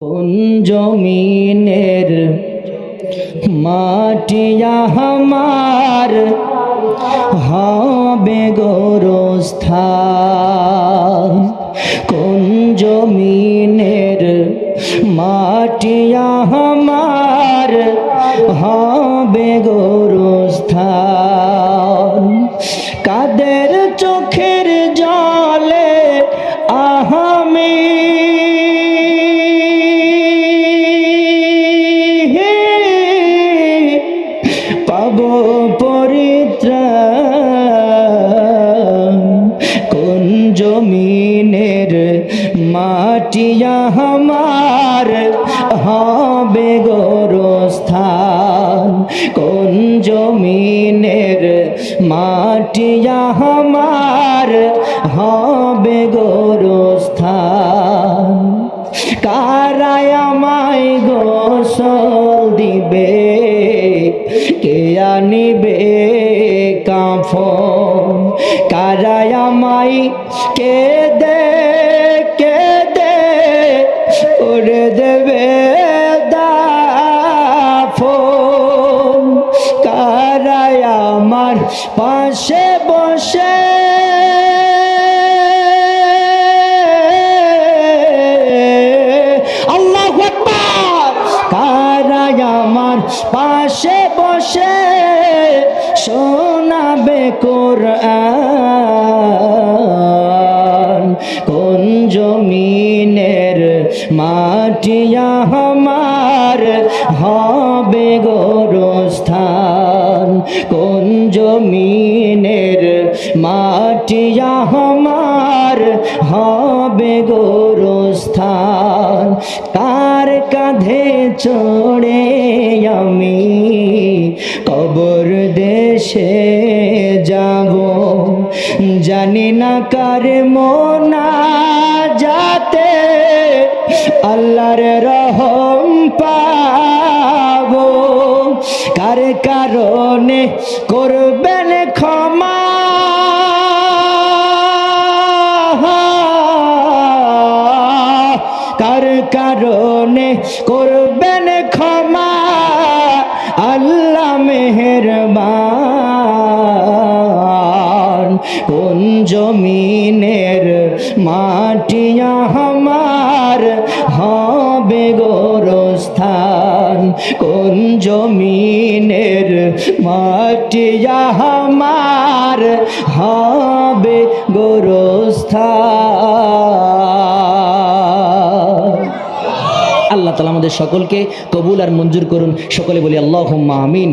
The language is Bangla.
কোন জমিনের মাটিয়া আমার হবে গোরস্থান? কোন জমিনের মাটিয়া আমার হবে গোরস্থান? কাদের চোখের জলে আহামি পাব পরিত্রাণ। কোন জমিনের মাটিয়া আমার হবে গোরস্থান। কোন জমিনের মাটিয়া আমার হবে গোরস্থান। কারায় আমায় গোসল দিবে। কাফন কারায় আমায় কে দে কে দে ওরে দেবে দাফন কারায় আমার পাশে বসে আমার পাশে বসে শোনাবে কোরআন। কোন জমিনের মাটিয়া আমার হবে গোরস্থান? কোন জমিনের মাটিয়া আমার হবে গোরস্থান? কার কাঁধে চড়ে আমি কবর দেশে যাব। জানি না কার মোনা যাতে আল্লাহর রহম পাবো। কার কারণে করবেন ক্ষমা কারণে করবেন ক্ষমা। আল্লাহ মেহরবান। কোন জমিনের মাটিয়া আমার? হবে গোরস্থান। কোন জমিনের মাটিয়া আমার? হবে গোরস্থান। আল্লাহ তালা আমাদের সকলকে কবুল আর মঞ্জুর করুন। সকলে বলি আল্লাহ আমিন।